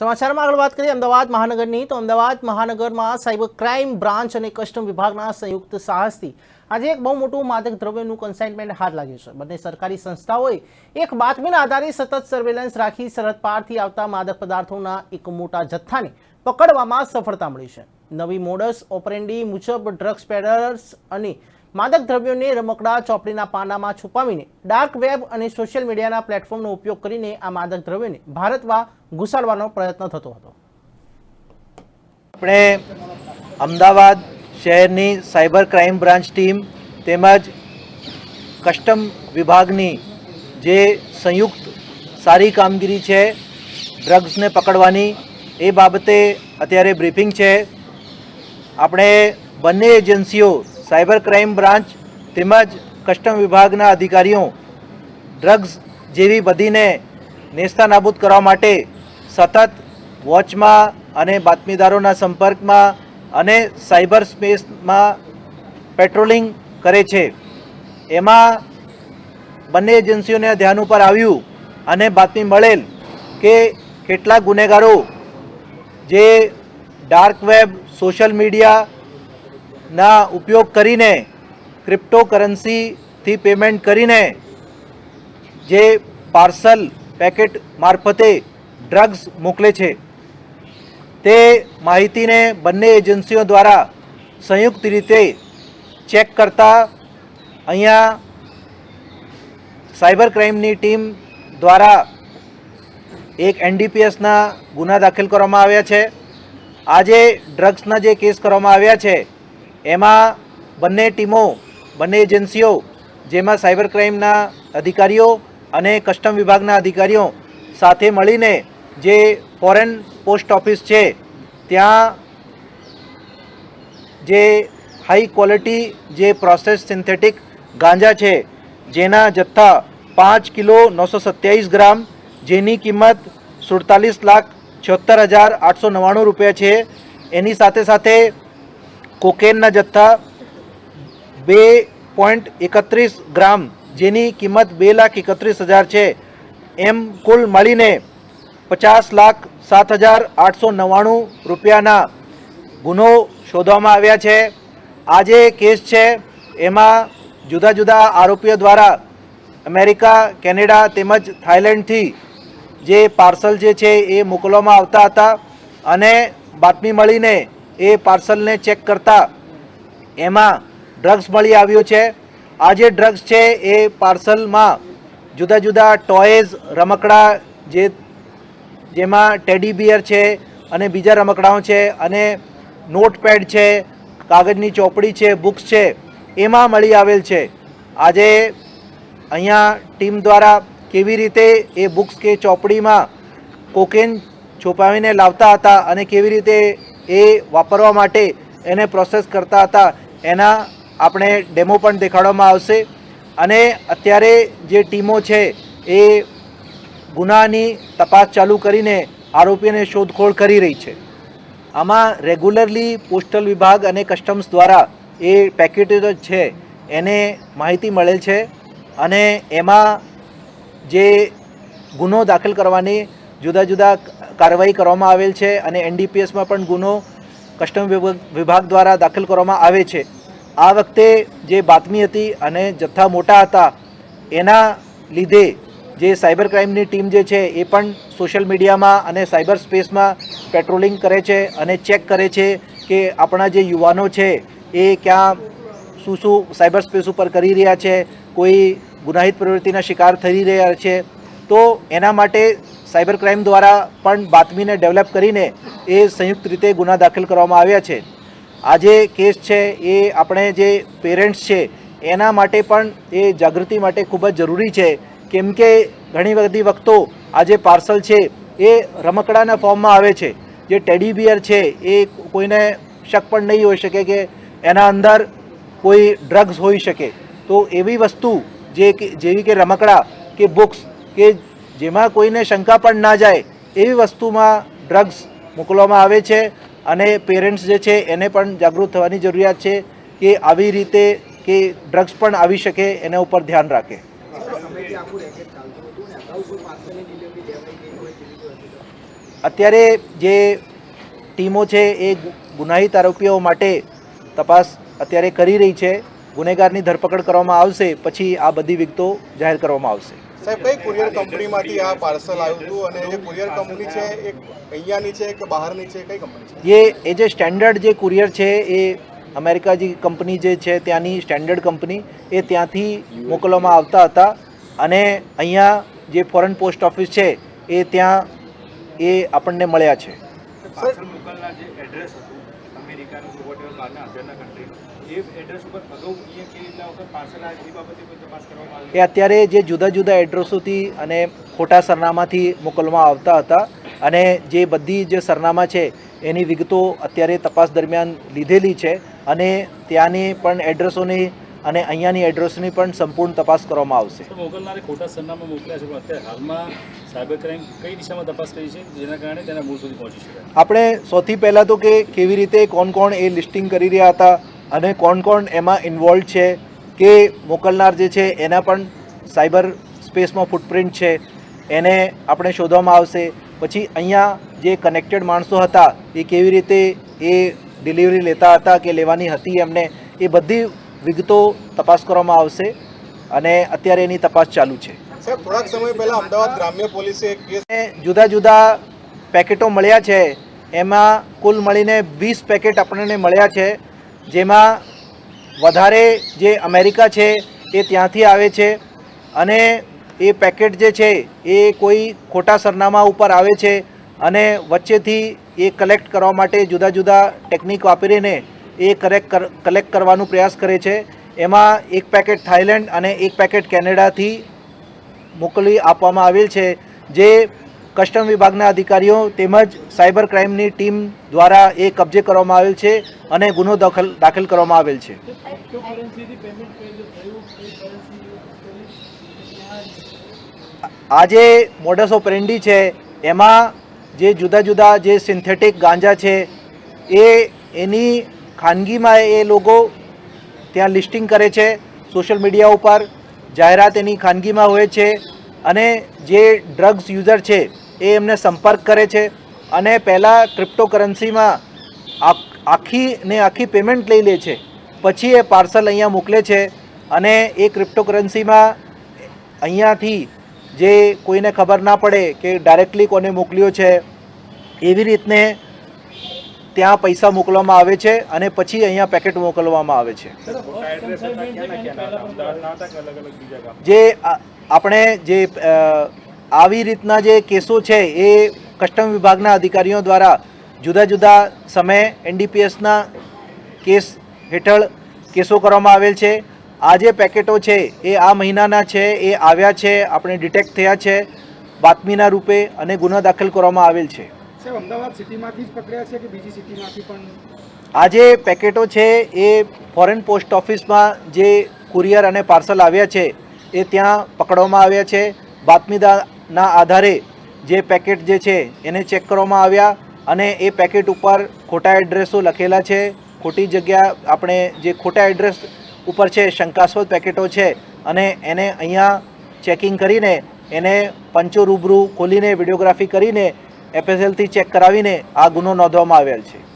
સમાચારમાં આગળ વાત કરીએ, અમદાવાદ મહાનગરની. તો અમદાવાદ મહાનગરમાં સાયબર ક્રાઇમ બ્રાન્ચ અને કસ્ટમ વિભાગના સંયુક્ત સાહસથી આજે એક બહુ મોટું માદક દ્રવ્યનું કન્સાઇનમેન્ટ હાથ લાગ્યું છે. બંને સરકારી સંસ્થાઓએ એક બાતમીના આધારે સતત સર્વેલન્સ રાખી સરહદ પારથી આવતા માદક પદાર્થોના એક મોટા જથ્થાને પકડવામાં સફળતા મળી છે. નવી મોડસ ઓપરેન્ડી મુજબ ડ્રગ્સ પેડર્સ અને માદક દ્રવ્યોને રમકડા, ચોપડીના પાનામાં છુપાવીને ડાર્ક વેબ અને સોશિયલ મીડિયાના પ્લેટફોર્મનો ઉપયોગ કરીને આ માદક દ્રવ્યોને ભારતમાં ઘુસાડવાનો પ્રયત્ન થતો હતો. આપણે અમદાવાદ શહેરની સાયબર ક્રાઇમ બ્રાન્ચ ટીમ તેમજ કસ્ટમ વિભાગની જે સંયુક્ત સારી કામગીરી છે ડ્રગ્સને પકડવાની, એ બાબતે અત્યારે બ્રીફિંગ છે. આપણે બંને એજન્સીઓ સાયબર ક્રાઇમ બ્રાન્ચ તેમજ કસ્ટમ વિભાગના અધિકારીઓ ડ્રગ્સ જેવી બધીને નેસ્તાનાબૂદ કરવા માટે સતત વોચમાં અને બાતમીદારોના સંપર્કમાં અને સાયબર સ્પેસમાં પેટ્રોલિંગ કરે છે. એમાં બંને એજન્સીઓને ધ્યાન ઉપર આવ્યું અને બાતમી મળેલ કે કેટલાક ગુનેગારો જે ડાર્ક વેબ, સોશિયલ મીડિયાના ઉપયોગ કરીને ક્રિપ્ટોકરન્સીથી પેમેન્ટ કરીને જે પાર્સલ પેકેટ મારફતે ડ્રગ્સ મોકલે છે, તે માહિતીને બંને એજન્સીઓ દ્વારા સંયુક્ત રીતે ચેક કરતા અહીંયા સાયબર ક્રાઇમની ટીમ દ્વારા એક એનડીપીએસના ગુના દાખલ કરવામાં આવ્યા છે. આજે ડ્રગ્સના જે કેસ કરવામાં આવ્યા છે એમાં બંને ટીમો, બંને એજન્સીઓ, જેમાં સાયબર ક્રાઇમના અધિકારીઓ અને કસ્ટમ વિભાગના અધિકારીઓ સાથે મળીને જે ફોરેન પોસ્ટ ઓફિસ છે, ત્યાં જે હાઈ ક્વોલિટી જે પ્રોસેસ સિન્થેટિક ગાંજા છે, જેના જથ્થા પાંચ કિલો નવસો સત્યાવીસ ગ્રામ, જેની કિંમત સુડતાલીસ લાખ છોતેર હજાર આઠસો નવ્વાણું રૂપિયા છે, એની સાથે સાથે કોકેનના જથ્થા બે પોઈન્ટ એકત્રીસ ગ્રામ, જેની કિંમત બે લાખ એકત્રીસ હજાર છે. એમ કુલ મળીને પચાસ લાખ સાત હજાર આઠસો નવ્વાણું રૂપિયાના ગુનો શોધવામાં આવ્યા છે. આ જે કેસ છે, એમાં જુદા જુદા આરોપીઓ દ્વારા અમેરિકા, કેનેડા તેમજ થાઇલેન્ડથી જે પાર્સલ જે છે એ મોકલવામાં આવતા હતા અને બાતમી મળીને એ પાર્સલને ચેક કરતા એમાં ડ્રગ્સ મળી આવ્યું છે. આ જે ડ્રગ્સ છે એ પાર્સલમાં જુદા જુદા ટોયઝ, રમકડા જે જેમાં ટેડી બિયર છે અને બીજા રમકડાઓ છે અને નોટપેડ છે કાગળની ચોપડી છે, બુક્સ છે, એમાં મળી આવેલ છે. આજે અહીંયા ટીમ દ્વારા કેવી રીતે એ બુક્સ કે ચોપડીમાં કોકેન છુપાવીને લાવતા હતા અને કેવી રીતે એ વાપરવા માટે એને પ્રોસેસ કરતા હતા. એના આપણે ડેમો પણ દેખાડવામાં આવશે. અને અત્યારે જે ટીમો છે, એ ગુનાની તપાસ ચાલુ કરીને આરોપીને શોધખોળ કરી રહી છે. આમાં રેગ્યુલરલી પોસ્ટલ વિભાગ અને કસ્ટમ્સ દ્વારા એ પેકેટો છે, એને માહિતી મળેલ છે. અને એમાં જે ગુનો દાખલ કરવાની જુદા જુદા કાર્યવાહી કરવામાં આવેલ છે અને એનડીપીએસમાં પણ ગુનો કસ્ટમ વિભાગ દ્વારા દાખલ કરવામાં આવે છે. આ વખતે જે બાતમી હતી અને જથ્થા મોટા હતા, એના લીધે જે સાયબર ક્રાઇમની ટીમ જે છે એ પણ સોશિયલ મીડિયામાં અને સાયબર સ્પેસમાં પેટ્રોલિંગ કરે છે અને ચેક કરે છે કે આપણા જે યુવાનો છે એ ક્યાં શું શું સાયબર સ્પેસ ઉપર કરી રહ્યા છે, કોઈ ગુનાહિત પ્રવૃત્તિના શિકાર થઈ રહ્યા છે. તો એના માટે સાયબર ક્રાઇમ દ્વારા પણ બાતમીને ડેવલપ કરીને એ સંયુક્ત રીતે ગુના દાખલ કરવામાં આવ્યા છે. આ જે કેસ છે એ આપણે જે પેરેન્ટ્સ છે, એના માટે પણ એ જાગૃતિ માટે ખૂબ જ જરૂરી છે. કેમ કે ઘણી બધી વખતો આ જે પાર્સલ છે એ રમકડાના ફોર્મમાં આવે છે. જે ટેડી બિયર છે એ કોઈને શક પણ નહીં હોઈ શકે કે એના અંદર કોઈ ડ્રગ્સ હોઈ શકે. તો એવી વસ્તુ જે જેવી કે રમકડા કે બુક્સ કે જેમાં કોઈને શંકા પણ ના જાય એવી વસ્તુમાં ડ્રગ્સ મોકલવામાં આવે છે અને પેરેન્ટ્સ જે છે એને પણ જાગૃત થવાની જરૂરિયાત છે કે આવી રીતે કે ડ્રગ્સ પણ આવી શકે એના ઉપર ધ્યાન રાખે. અત્યારે જે ટીમો છે એ ગુનાહિત આરોપીઓ માટે તપાસ અત્યારે કરી રહી છે. ગુનેગારની ધરપકડ કરવામાં આવશે, પછી આ બધી વિગતો જાહેર કરવામાં આવશે. સાહેબ કઈ કુરિયર કંપનીમાંથી આ પાર્સલ આવ્યું હતું અને જે કુરિયર કંપની છે એ અહીંયાની છે કે બહારની છે કઈ કંપની છે? એ એ જે સ્ટેન્ડર્ડ જે કુરિયર છે એ અમેરિકા જે કંપની જે છે ત્યાંની સ્ટેન્ડર્ડ કંપની એ ત્યાંથી મોકલવામાં આવતા હતા. અને અહીંયા જે ફોરેન પોસ્ટ ઓફિસ છે એ ત્યાં એ આપણને મળ્યા છે. પાર્સલ મોકલના જે એડ્રેસ હતું અમેરિકાનું કે વોટ બહારના અધરના કન્ટ્રી એ એ અત્યારે જે જુદા જુદા એડ્રેસોથી અને ખોટા સરનામાથી મોકલવામાં આવતા હતા અને જે બધી જે સરનામા છે એની વિગતો અત્યારે તપાસ દરમિયાન લીધેલી છે અને ત્યાંની પણ એડ્રેસોની અને અહીંયાની એડ્રેસની પણ સંપૂર્ણ તપાસ કરવામાં આવશે. મોકલનારે ખોટા સરનામા મોકલ્યા છે અત્યારે હાલમાં સાયબર ક્રાઇમ કઈ દિશામાં તપાસ કરી છે જેના કારણે તેના મૂળ સુધી પહોંચી શકાય? આપણે સૌથી પહેલાં તો કે કેવી રીતે કોણ કોણ એ લિસ્ટિંગ કરી રહ્યા હતા અને કોણ કોણ એમાં ઇન્વોલ્વ છે કે મોકલનાર જે છે એના પણ સાયબર સ્પેસમાં ફૂટપ્રિન્ટ છે એને આપણે શોધવામાં આવશે. પછી અહીંયા જે કનેક્ટેડ માણસો હતા એ કેવી રીતે એ ડિલિવરી લેતા હતા કે લેવાની હતી એમને એ બધી વિગતો તપાસ કરવામાં આવશે અને અત્યારે એની તપાસ ચાલુ છે. થોડાક સમય પહેલા અમદાવાદ ગ્રામ્ય પોલીસે એક કેસ અને જુદા જુદા પેકેટો મળ્યા છે. એમાં કુલ મળીને વીસ પેકેટ આપણને મળ્યા છે જેમાં વધારે જે અમેરિકા છે એ ત્યાંથી આવે છે અને એ પેકેટ જે છે એ કોઈ ખોટા સરનામા ઉપર આવે છે અને વચ્ચેથી એ કલેક્ટ કરવા માટે જુદા જુદા ટેકનિક વાપરીને એ કરેક્ટ કલેક્ટ કરવાનો પ્રયાસ કરે છે. એમાં એક પેકેટ થાઈલેન્ડ અને એક પેકેટ કેનેડાથી મોકલી આપવામાં આવેલ છે, જે કસ્ટમ વિભાગના અધિકારીઓ તેમજ સાયબર ક્રાઇમની ટીમ દ્વારા એ કબજે કરવામાં આવેલ છે અને ગુનો દાખલ દાખલ કરવામાં આવેલ છે. આજે મોડસ ઓપરેન્ડી છે, એમાં જે જુદા જુદા જે સિન્થેટિક ગાંજા છે, એ એની ખાનગીમાં એ લોકો ત્યાં લિસ્ટિંગ કરે છે, સોશિયલ મીડિયા ઉપર, જાહેરાત એની ખાનગીમાં હોય છે અને જે ડ્રગ્સ યુઝર છે એ એમને સંપર્ક કરે છે અને પહેલાં ક્રિપ્ટોકરન્સીમાં આખી ને આખી પેમેન્ટ લઈ લે છે. પછી એ પાર્સલ અહીંયા મોકલે છે અને એ ક્રિપ્ટોકરન્સીમાં અહીંયાથી જે કોઈને ખબર ના પડે કે ડાયરેક્ટલી કોને મોકલ્યો છે, એવી રીતને ત્યાં પૈસા મોકલવામાં આવે છે અને પછી અહીંયા પેકેટ મોકલવામાં આવે છે. જે આપણે જે આવી રીતના જે કેસો છે એ કસ્ટમ વિભાગના અધિકારીઓ દ્વારા જુદા જુદા સમયે એનડીપીએસના કેસ હેઠળ કેસો કરવામાં આવેલ છે. આ જે પેકેટો છે એ આ મહિનાના છે, એ આવ્યા છે, આપણે ડિટેક્ટ થયા છે, બાતમીના રૂપે અને ગુનો દાખલ કરવામાં આવેલ છે. સાહેબ, અમદાવાદ સિટીમાંથી જ પકડ્યા છે કે બીજી સિટીમાંથી પણ? આ પેકેટો છે, એ ફોરેન પોસ્ટ ઓફિસમાં જે કુરિયર અને પાર્સલ આવ્યા છે, એ ત્યાં પકડવામાં આવ્યા છે. બાતમીદારના આધારે જે પેકેટ જે છે, એને ચેક કરવામાં આવ્યા અને એ પેકેટ ઉપર ખોટા એડ્રેસો લખેલા છે. ખોટી જગ્યા આપણે જે ખોટા એડ્રેસ ઉપર છે, શંકાસ્પદ પેકેટો છે, અને એને અહીંયા ચેકિંગ કરીને, એને પંચો રૂબરૂ ખોલીને, વિડીયોગ્રાફી કરીને એફએસએલથી ચેક કરાવીને આ ગુનો નોંધવામાં આવેલ છે.